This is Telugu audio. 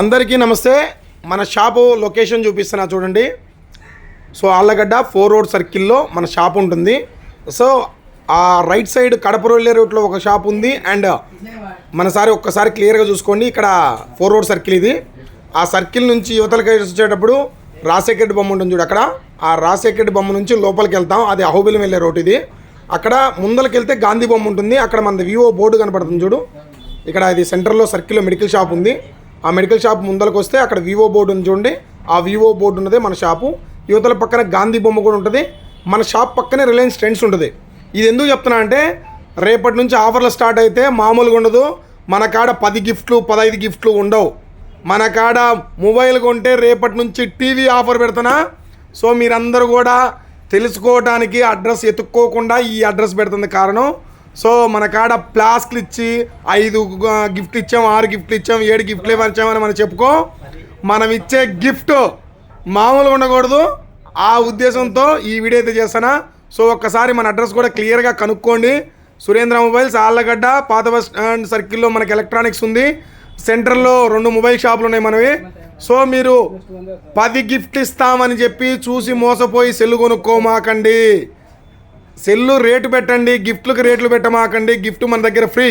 అందరికీ నమస్తే. మన షాపు లొకేషన్ చూపిస్తున్నా చూడండి. సో ఆళ్ళగడ్డ ఫోర్ రోడ్ సర్కిల్లో మన షాప్ ఉంటుంది. సో ఆ రైట్ సైడ్ కడప వెళ్ళే రూట్లో ఒక షాప్ ఉంది. అండ్ మనసారి ఒక్కసారి క్లియర్గా చూసుకోండి. ఇక్కడ ఫోర్ రోడ్ సర్కిల్ ఇది. ఆ సర్కిల్ నుంచి యువతలకి వచ్చేటప్పుడు రాజశేఖరెడ్డి బొమ్మ ఉంటుంది చూడు అక్కడ. ఆ రాజశేఖరెడ్డి బొమ్మ నుంచి లోపలికి వెళ్తాం. అది అహోబిలం వెళ్ళే రోడ్ ఇది. అక్కడ ముందలకి వెళ్తే గాంధీ బొమ్మ ఉంటుంది. అక్కడ మన వివో బోర్డు కనపడుతుంది చూడు. ఇక్కడ ఇది సెంటర్లో సర్కిల్లో మెడికల్ షాప్ ఉంది. ఆ మెడికల్ షాప్ ముందరకు వస్తే అక్కడ వివో బోర్డు ఉంది చూడండి. ఆ వివో బోర్డు ఉన్నదే మన షాపు యువతల పక్కన గాంధీ బొమ్మ కూడా ఉంటుంది. మన షాప్ పక్కనే రిలయన్స్ ట్రెండ్స్ ఉంటుంది. ఇది ఎందుకు చెప్తున్నా అంటే రేపటి నుంచి ఆఫర్లు స్టార్ట్ అయితే మామూలుగా ఉండదు. మన కాడ పది గిఫ్ట్లు పదహైదు గిఫ్ట్లు ఉండవు. మన కాడ మొబైల్ కొంటే రేపటి నుంచి టీవీ ఆఫర్ పెడుతున్నా సో మీరందరూ కూడా తెలుసుకోవడానికి అడ్రస్ ఎత్తుక్కోకుండా ఈ అడ్రస్ పెడుతుంది కారణం సో మన కాడ ప్లాస్క్లు ఇచ్చి ఐదు గిఫ్ట్ ఇచ్చాం ఆరు గిఫ్ట్లు ఇచ్చాం ఏడు గిఫ్ట్లు ఇవ్వచ్చామని మనం చెప్పుకో. మనం ఇచ్చే గిఫ్ట్ మామూలుగా ఉండకూడదు. ఆ ఉద్దేశంతో ఈ వీడియో అయితే చేస్తానా? సో ఒక్కసారి మన అడ్రస్ కూడా క్లియర్గా కనుక్కోండి. సురేంద్ర మొబైల్స్ ఆళ్ళగడ్డ పాత బస్ స్టాండ్ సర్కిల్లో మనకి ఎలక్ట్రానిక్స్ ఉంది. సెంటర్లో రెండు మొబైల్ షాపులు ఉన్నాయి మనవి. సో మీరు పది గిఫ్ట్ ఇస్తామని చెప్పి చూసి మోసపోయి సెల్లు కొనుక్కోమాకండి. సెల్లు రేటు పెట్టండి గిఫ్ట్లకు రేట్లు పెట్టమాకండి గిఫ్ట్ మన దగ్గర ఫ్రీ.